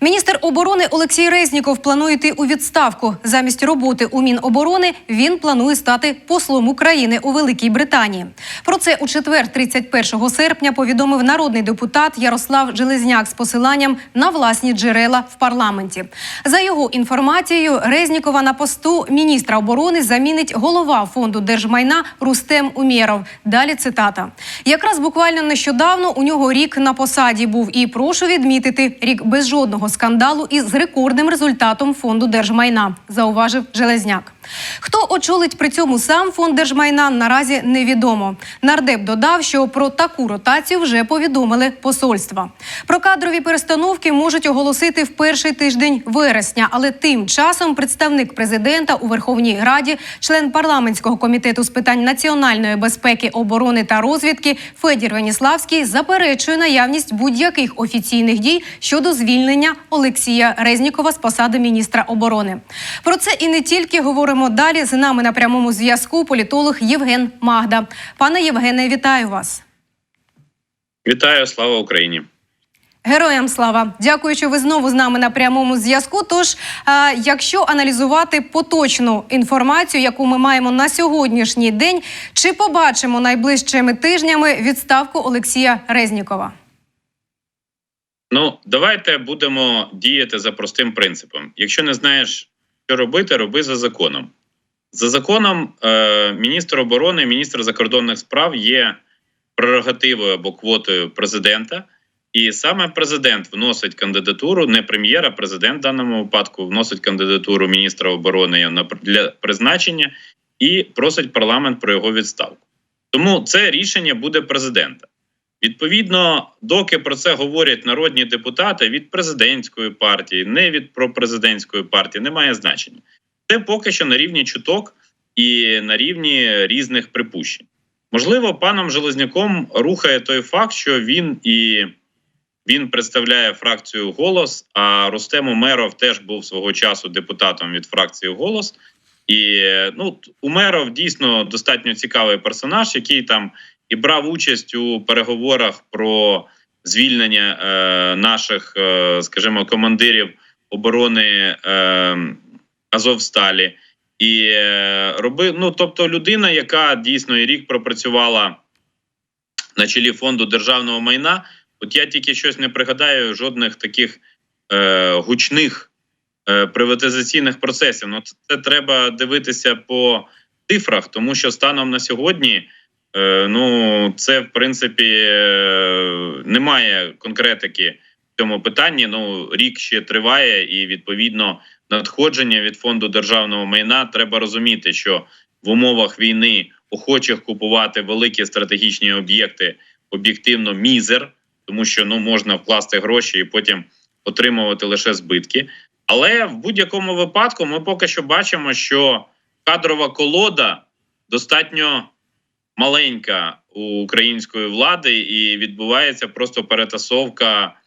Міністр оборони Олексій Резніков планує йти у відставку. Замість роботи у Міноборони він планує стати послом України у Великій Британії. Про це у четвер, 31 серпня, повідомив народний депутат Ярослав Железняк з посиланням на власні джерела в парламенті. За його інформацією, Резнікова на посту міністра оборони замінить голова фонду держмайна Рустем Умєров. Далі цитата: якраз буквально нещодавно у нього рік на посаді був і прошу відмітити рік без жодного скандалу і з рекордним результатом фонду держмайна, зауважив Железняк. Хто очолить при цьому сам фонд держмайна, наразі невідомо. Нардеп додав, що про таку ротацію вже повідомили посольства. Про кадрові перестановки можуть оголосити в перший тиждень вересня, але тим часом представник президента у Верховній Раді, член парламентського комітету з питань національної безпеки, оборони та розвідки Федір Веніславський заперечує наявність будь-яких офіційних дій щодо звільнення Олексія Резнікова з посади міністра оборони. Про це і не тільки говоримо далі. З нами на прямому зв'язку політолог Євген Магда. Пане Євгене, вітаю вас. Вітаю, слава Україні. Героям слава! Дякую, що ви знову з нами на прямому зв'язку. Тож, е, якщо аналізувати поточну інформацію, яку ми маємо на сьогоднішній день, чи побачимо найближчими тижнями відставку Олексія Резнікова? Ну, давайте будемо діяти за простим принципом. Якщо не знаєш, що робити, роби за законом. За законом, е, міністр оборони, міністр закордонних справ є прерогативою або квотою президента, і саме президент вносить кандидатуру, не прем'єр, а президент в даному випадку вносить кандидатуру міністра оборони на для призначення і просить парламент про його відставку. Тому це рішення буде президента. Відповідно, доки про це говорять народні депутати від президентської партії, не від пропрезидентської партії, немає значення. Це поки що на рівні чуток і на рівні різних припущень. Можливо, паном Железняком рухає той факт, що він і він представляє фракцію Голос. А Рустем Умеров теж був свого часу депутатом від фракції Голос. І ну, Умеров дійсно достатньо цікавий персонаж, який там і брав участь у переговорах про звільнення е, наших, е, скажімо, командирів оборони е, Азовсталі. І е, робив, ну тобто, людина, яка дійсно і рік пропрацювала на чолі фонду державного майна. От я тільки щось не пригадаю жодних таких е, гучних е, приватизаційних процесів. Ну, це, треба дивитися по цифрах, тому що станом на сьогодні. Е, ну, це в принципі е, немає конкретики в цьому питанні. Ну рік ще триває, і відповідно надходження від фонду державного майна треба розуміти, що в умовах війни охочих купувати великі стратегічні об'єкти об'єктивно мізер, тому що ну можна вкласти гроші і потім отримувати лише збитки. Але в будь-якому випадку ми поки що бачимо, що кадрова колода достатньо маленька у української влади, і відбувається просто перетасовка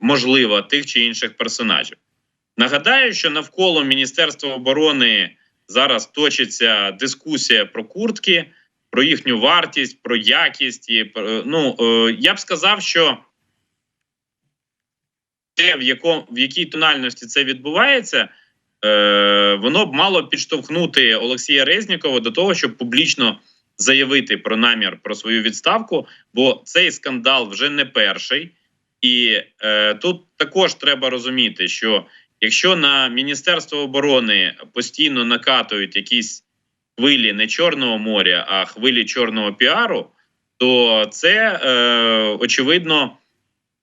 можлива тих чи інших персонажів. Нагадаю, що навколо Міністерства оборони зараз точиться дискусія про куртки, про їхню вартість, про якість. І, ну, я б сказав, що те, в якому в якій тональності це відбувається, е, воно б мало підштовхнути Олексія Резнікова до того, щоб публічно заявити про намір про свою відставку, бо цей скандал вже не перший, і е, тут також треба розуміти, що якщо на Міністерство оборони постійно накатують якісь хвилі не Чорного моря, а хвилі чорного піару, то це е, очевидно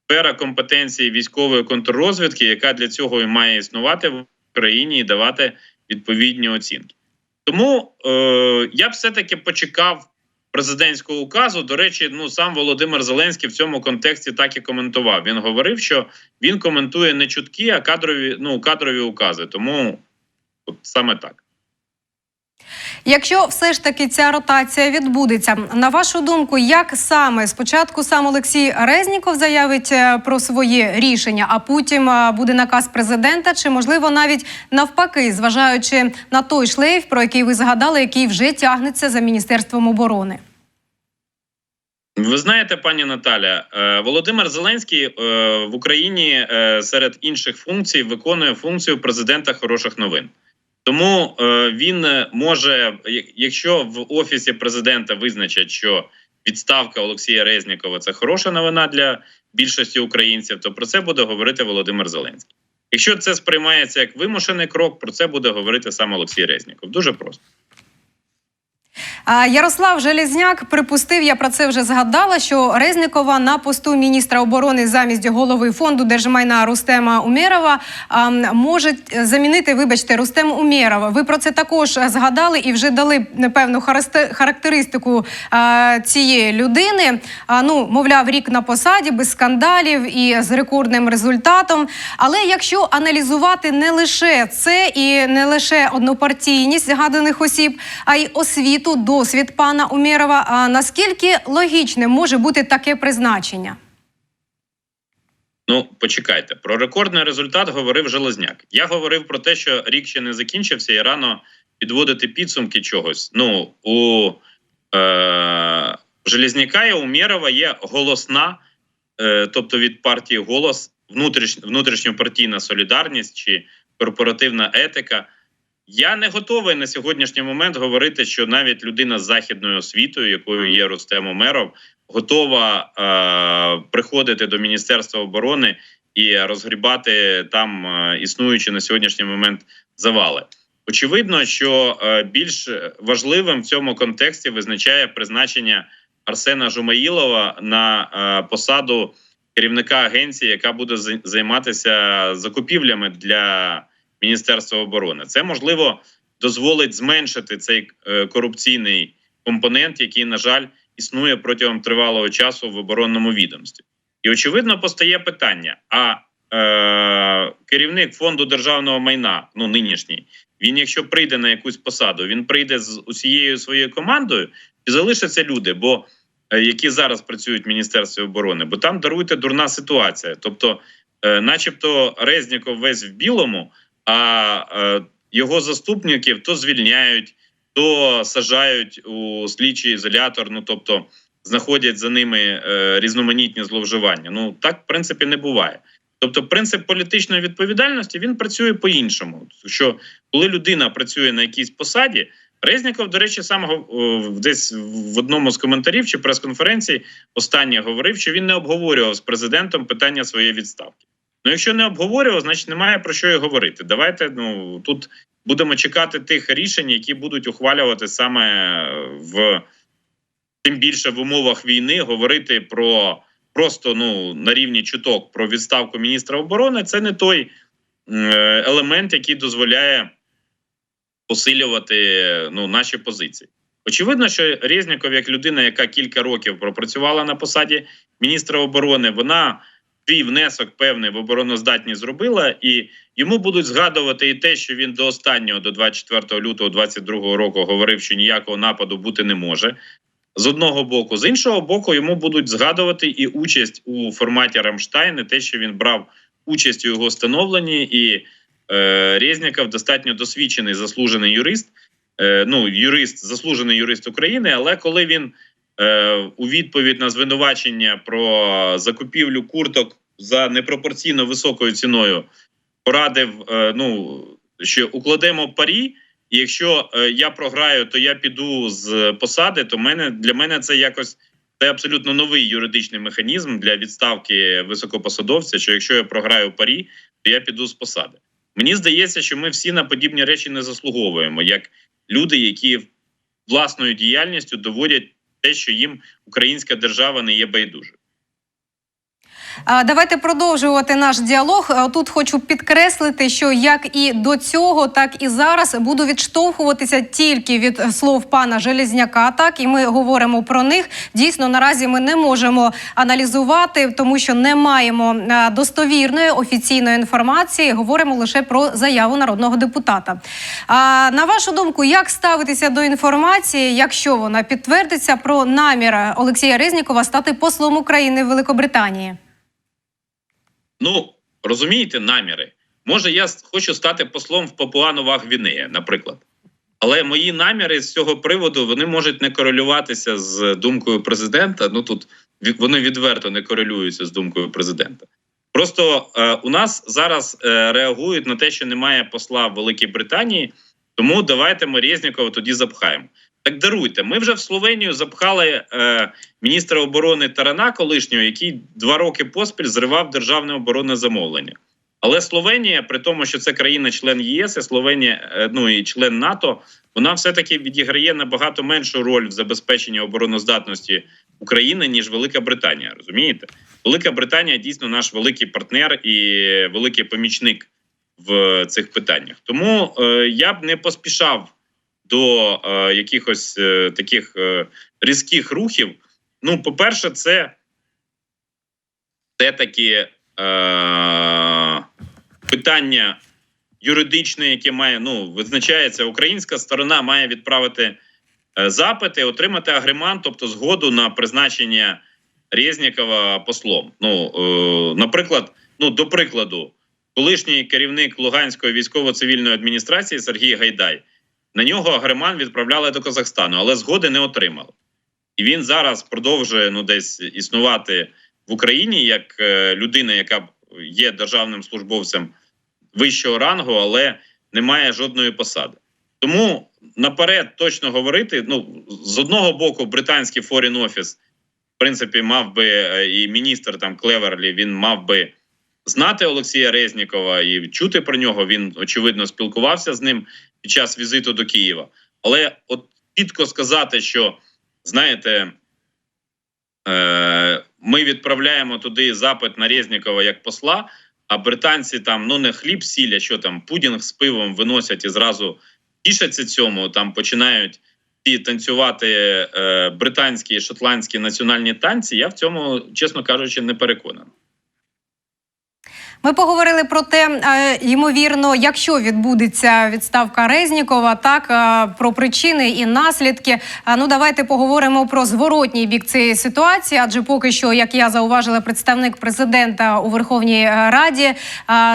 сфера компетенції військової контррозвідки, яка для цього і має існувати в Україні і давати відповідні оцінки. Тому е, я б все-таки почекав президентського указу. До речі, ну сам Володимир Зеленський в цьому контексті так і коментував. Він говорив, що він коментує не чутки, а кадрові ну кадрові укази. Тому от саме так. Якщо все ж таки ця ротація відбудеться, на вашу думку, як саме спочатку сам Олексій Резніков заявить е, про своє рішення, а потім е, буде наказ президента, чи можливо навіть навпаки, зважаючи на той шлейф, про який ви згадали, який вже тягнеться за міністерством оборони? Ви знаєте, пані Наталя, е, Володимир Зеленський в Україні серед інших функцій виконує функцію президента хороших новин. Тому е, він е, може, якщо в офісі президента визначать, що відставка Олексія Резнікова це хороша новина для більшості українців, то про це буде говорити Володимир Зеленський. Якщо це сприймається як вимушений крок, про це буде говорити сам Олексій Резніков. Дуже просто. Ярослав Железняк припустив, я про це вже згадала, що Резнікова на посту міністра оборони замість голови фонду держмайна Рустема Умєрова може замінити, вибачте, Рустем Умєрова. Ви про це також згадали і вже дали харасте- характеристику цієї людини. Ну, мовляв, рік на посаді без скандалів і з рекордним результатом. Але якщо аналізувати не лише це і не лише однопартійність згаданих осіб, а й освіту, досвід пана Умєрова, а наскільки логічним може бути таке призначення? Ну, почекайте, про рекордний результат говорив Железняк. Я говорив про те, що рік ще не закінчився, і рано підводити підсумки чогось. Ну, у е, Железняка і Умєрова є голосна, е, тобто від партії голос, внутрішньопартійна солідарність чи корпоративна етика. Я не готовий на сьогоднішній момент говорити, що навіть людина з західною освітою, якою є Рустем Умеров, готова е, приходити до Міністерства оборони і розгрібати там е, існуючі на сьогоднішній момент завали. Очевидно, що е, більш важливим в цьому контексті визначає призначення Арсена Жумаїлова на е, посаду керівника агенції, яка буде займатися закупівлями для Міністерства оборони. Це можливо дозволить зменшити цей е, корупційний компонент, який, на жаль, існує протягом тривалого часу в оборонному відомстві. І очевидно постає питання: а е, керівник фонду державного майна, ну нинішній, він, якщо прийде на якусь посаду, він прийде з усією своєю командою і залишаться люди, бо е, які зараз працюють в Міністерстві оборони, бо там даруйте дурна ситуація. Тобто, е, начебто, Резніков весь в білому, а е, його заступників то звільняють, то сажають у слідчий ізолятор. Ну тобто знаходять за ними е, різноманітні зловживання. Ну так в принципі не буває. Тобто, принцип політичної відповідальності він працює по-іншому. Що коли людина працює на якійсь посаді, Резніков, до речі, сам десь в одному з коментарів чи прес-конференції останнє говорив, що він не обговорював з президентом питання своєї відставки. Ну, якщо не обговорював, значить немає про що і говорити. Давайте ну тут будемо чекати тих рішень, які будуть ухвалювати саме в тим більше в умовах війни говорити про просто ну на рівні чуток про відставку міністра оборони. Це не той е, елемент, який дозволяє посилювати ну наші позиції. Очевидно, що Резніков, як людина, яка кілька років пропрацювала на посаді міністра оборони, вона свій внесок певний в обороноздатність зробила, і йому будуть згадувати і те, що він до останнього, до 24 лютого 22 року, говорив, що ніякого нападу бути не може. З одного боку, з іншого боку, йому будуть згадувати і участь у форматі Рамштайн, і те, що він брав участь у його становленні, і е, Резніков достатньо досвідчений заслужений юрист. Е, ну, юрист, заслужений юрист України, але коли він у відповідь на звинувачення про закупівлю курток за непропорційно високою ціною порадив, е, ну що укладемо парі. І якщо е, я програю, то я піду з посади. То мене для мене це якось це абсолютно новий юридичний механізм для відставки високопосадовця. Що якщо я програю парі, то я піду з посади. Мені здається, що ми всі на подібні речі не заслуговуємо, як люди, які власною діяльністю доводять те, що їм українська держава не є байдужою. Давайте продовжувати наш діалог. Тут хочу підкреслити, що як і до цього, так і зараз буду відштовхуватися тільки від слов пана Железняка. Так і ми говоримо про них. Дійсно, наразі ми не можемо аналізувати, тому що не маємо достовірної офіційної інформації. Говоримо лише про заяву народного депутата. А на вашу думку, як ставитися до інформації, якщо вона підтвердиться про намір Олексія Резнікова стати послом України в Великобританії? Ну розумієте, наміри. Може, я хочу стати послом в Папуа Нова Гвінея, наприклад. Але мої наміри з цього приводу вони можуть не корелюватися з думкою президента. Ну тут вони відверто не корелюються з думкою президента. Просто е, у нас зараз е, реагують на те, що немає посла в Великій Британії, тому давайте ми Резнікова тоді запхаємо. Так даруйте. Ми вже в Словенію запхали е, міністра оборони Тарана, колишнього, який два роки поспіль зривав державне оборонне замовлення. Але Словенія, при тому, що це країна-член ЄС, і Словенія, е, ну і член НАТО, вона все-таки відіграє набагато меншу роль в забезпеченні обороноздатності України, ніж Велика Британія. Розумієте? Велика Британія дійсно наш великий партнер і великий помічник в цих питаннях. Тому е, я б не поспішав до е, якихось е, таких е, різких рухів. Ну, по-перше, це все-таки е, питання юридичне, яке має ну визначається, українська сторона має відправити е, запити, отримати агремант, тобто згоду на призначення Резнікова послом. Ну, е, наприклад, ну до прикладу, колишній керівник Луганської військово-цивільної адміністрації Сергій Гайдай. На нього агреман відправляли до Казахстану, але згоди не отримав. І він зараз продовжує ну десь існувати в Україні як е, людина, яка є державним службовцем вищого рангу, але не має жодної посади. Тому наперед точно говорити: ну з одного боку, британський Foreign Office, в принципі, мав би е, і міністр там Клеверлі, він мав би знати Олексія Резнікова і чути про нього. Він очевидно спілкувався з ним під час візиту до Києва. Але от чітко сказати, що знаєте, е, ми відправляємо туди запит на Резнікова як посла, а британці там ну не хліб сіль, а що там пудінг з пивом виносять і зразу тішаться цьому, там починають ті танцювати е, британські і шотландські національні танці. Я в цьому, чесно кажучи, не переконаний. Ми поговорили про те, е, ймовірно, якщо відбудеться відставка Резнікова, так е, про причини і наслідки. Ну давайте поговоримо про зворотній бік цієї ситуації. Адже поки що, як я зауважила, представник президента у Верховній е, Раді,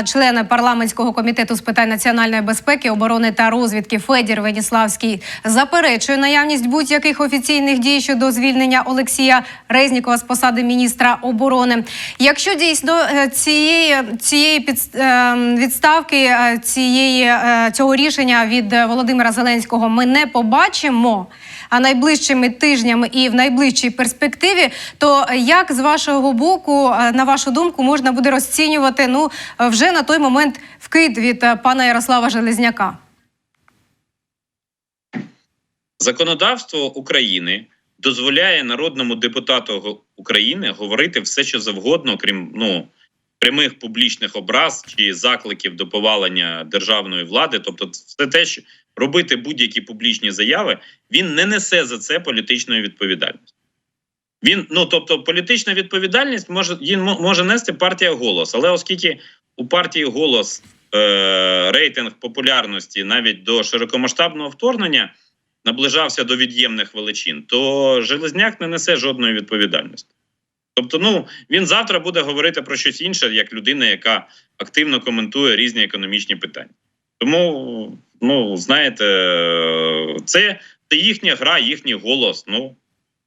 члени парламентського комітету з питань національної безпеки, оборони та розвідки Федір Веніславський заперечує наявність будь-яких офіційних дій щодо звільнення Олексія Резнікова з посади міністра оборони. Якщо дійсно цієї цієї підс- е, відставки е, цієї е, цього рішення від е, Володимира Зеленського ми не побачимо. А найближчими тижнями і в найближчій перспективі, то як з вашого боку, на вашу думку, можна буде розцінювати ну вже на той момент вкид від пана Ярослава Железняка? Законодавство України дозволяє народному депутату України говорити все, що завгодно, крім ну прямих публічних образ чи закликів до повалення державної влади. Тобто, все те, що робити будь-які публічні заяви, він не несе за це політичної відповідальності. Він ну тобто, політична відповідальність може мо- може нести партія голос, але оскільки у партії голос е, рейтинг популярності навіть до широкомасштабного вторгнення наближався до від'ємних величин, то Железняк не несе жодної відповідальності. Тобто, ну він завтра буде говорити про щось інше, як людина, яка активно коментує різні економічні питання. Тому, ну знаєте, це, це їхня гра, їхній голос. Ну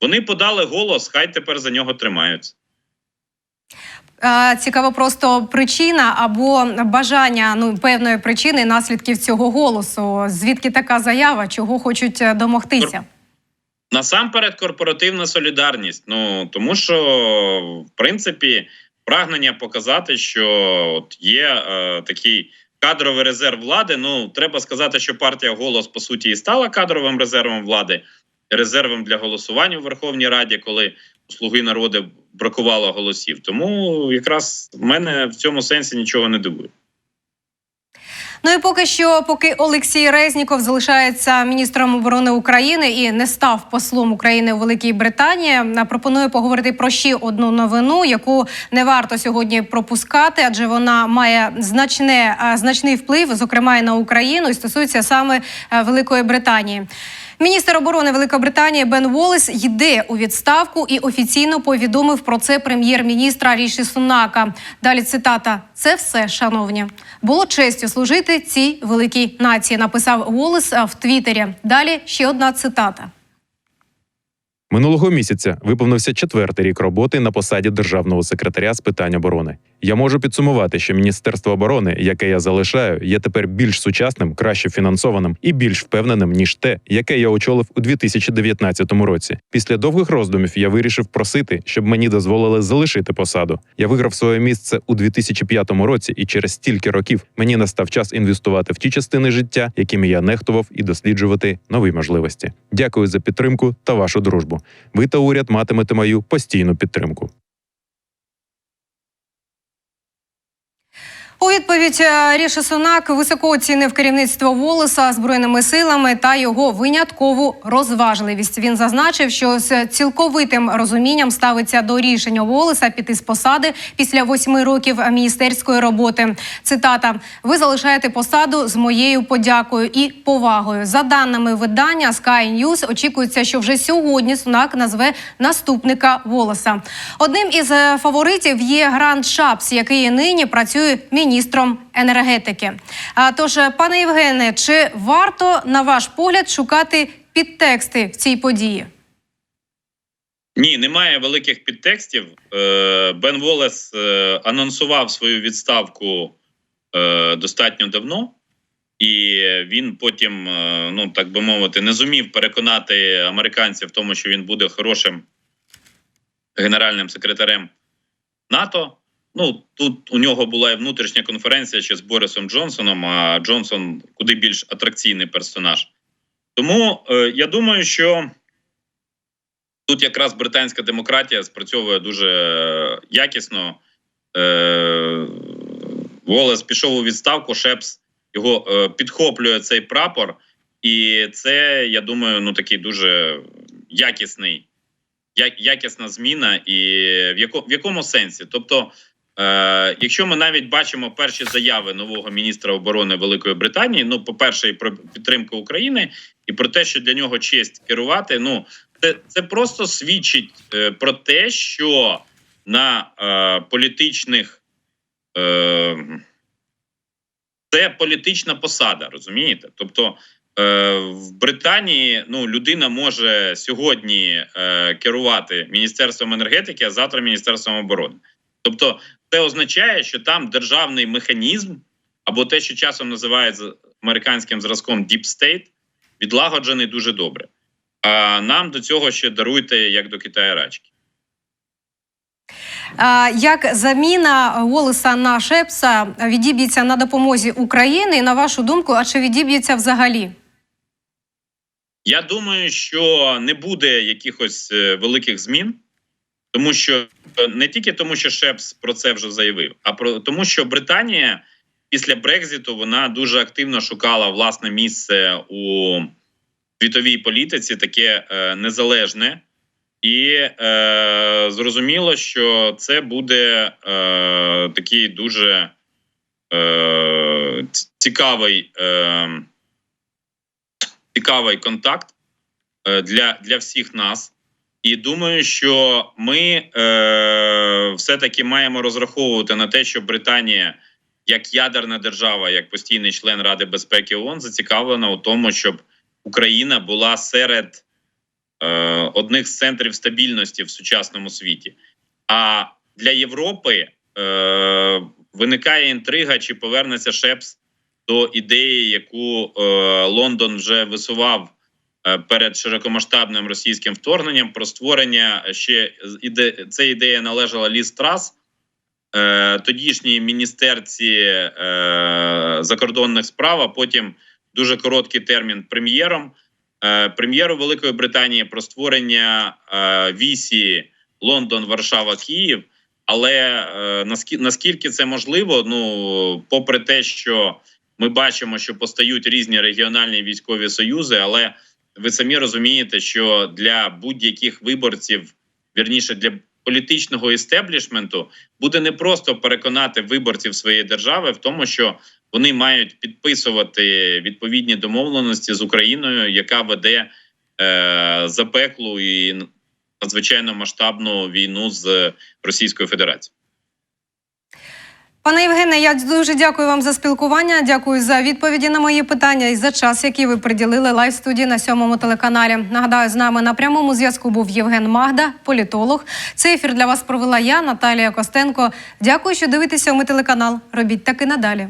вони подали голос, хай тепер за нього тримаються. Е, Цікаво просто причина або бажання ну певної причини наслідків цього голосу. Звідки така заява? Чого хочуть е, домогтися? Насамперед, корпоративна солідарність. Ну тому що, в принципі, прагнення показати, що от є е, такий кадровий резерв влади. Ну треба сказати, що партія голос по суті і стала кадровим резервом влади, резервом для голосування в Верховній Раді, коли у слуги народу бракувало голосів. Тому якраз мене в цьому сенсі нічого не дивує. Ну і поки що, поки Олексій Резніков залишається міністром оборони України і не став послом України у Великій Британії, пропоную поговорити про ще одну новину, яку не варто сьогодні пропускати, адже вона має значне, значний вплив, зокрема і на Україну, і стосується саме е, Великої Британії. Міністр оборони Великобританії Бен Волес йде у відставку і офіційно повідомив про це прем'єр-міністра Ріші Сунака. Далі цитата: це все, шановні. Було честю служити цій великій нації. Написав Волес в Твіттері. Далі ще одна цитата. Минулого місяця виповнився четвертий рік роботи на посаді державного секретаря з питань оборони. Я можу підсумувати, що Міністерство оборони, яке я залишаю, є тепер більш сучасним, краще фінансованим і більш впевненим ніж те, яке я очолив у 2019 році. Після довгих роздумів я вирішив просити, щоб мені дозволили залишити посаду. Я виграв своє місце у 2005 році, і через стільки років мені настав час інвестувати в ті частини життя, якими я нехтував, і досліджувати нові можливості. Дякую за підтримку та вашу дружбу. Ви та уряд матимете мою постійну підтримку. У відповідь е, Ріші Сунак високо оцінив керівництво Волоса збройними силами та його виняткову розважливість. Він зазначив, що з цілковитим розумінням ставиться до рішення Волоса піти з посади після восьми років міністерської роботи. Цитата: Ви залишаєте посаду з моєю подякою і повагою. За даними видання Sky News, очікується, що вже сьогодні Сунак назве наступника Волоса. Одним із е, фаворитів є Грант Шапс, який нині працює міністром енергетики. А тож, пане Євгене, чи варто на ваш погляд шукати підтексти в цій події? Ні, немає великих підтекстів. Е, Бен Волес е, анонсував свою відставку е, достатньо давно, і він потім, ну так би мовити, не зумів переконати американців в тому, що він буде хорошим генеральним секретарем НАТО. Ну тут у нього була і внутрішня конференція ще з Борисом Джонсоном. А Джонсон куди більш атракційний персонаж. Тому е, я думаю, що тут якраз британська демократія спрацьовує дуже якісно. Е, Волес пішов у відставку, Шепс його е, підхоплює цей прапор, і це, я думаю, ну такий дуже якісний, я, якісна зміна. І в, яко, в якому сенсі? Тобто, якщо ми навіть бачимо перші заяви нового міністра оборони Великої Британії, ну, по-перше, і про підтримку України, і про те, що для нього честь керувати, ну це, це просто свідчить е, про те, що на е, політичних е, це політична посада, розумієте? Тобто е, в Британії ну, людина може сьогодні е, керувати міністерством енергетики, а завтра міністерством оборони. Тобто, це означає, що там державний механізм, або те, що часом називають американським зразком Deep State, відлагоджений дуже добре. А нам до цього ще даруйте як до Китаю рачки. Як заміна Волеса на Шепса відіб'ється на допомозі України? І на вашу думку, а чи відіб'ється взагалі? Я думаю, що не буде якихось е, великих змін, тому що е, не тільки тому, що Шепс про це вже заявив, а про тому, що Британія після Брекзиту вона дуже активно шукала власне місце у світовій політиці, таке е, незалежне, і е, зрозуміло, що це буде е, такий дуже е, цікавий. Е, цікавий контакт е, для, для всіх нас. І думаю, що ми е, все-таки маємо розраховувати на те, що Британія, як ядерна держава, як постійний член Ради безпеки ООН, зацікавлена у тому, щоб Україна була серед е, одних з центрів стабільності в сучасному світі. А для Європи е, виникає інтрига, чи повернеться Шепс до ідеї, яку е, Лондон вже висував перед широкомасштабним російським вторгненням про створення ще іде, ця ідея належала Ліз Трас, е, тодішній міністерці е, закордонних справ, а потім дуже короткий термін прем'єром. Е, прем'єру Великої Британії про створення е, вісі Лондон, Варшава, Київ. Але е, наскільки це можливо, ну попри те, що ми бачимо, що постають різні регіональні військові союзи, але ви самі розумієте, що для будь-яких виборців, вірніше для політичного істеблішменту, буде непросто переконати виборців своєї держави в тому, що вони мають підписувати відповідні домовленості з Україною, яка веде е, запеклу і надзвичайно масштабну війну з Російською Федерацією. Пане Євгене, я дуже дякую вам за спілкування. Дякую за відповіді на мої питання і за час, який ви приділили лайв студії на сьомому телеканалі. Нагадаю, з нами на прямому зв'язку був Євген Магда, політолог. Цей ефір для вас провела я, Наталія Костенко. Дякую, що дивитеся ми телеканал. Робіть так і надалі.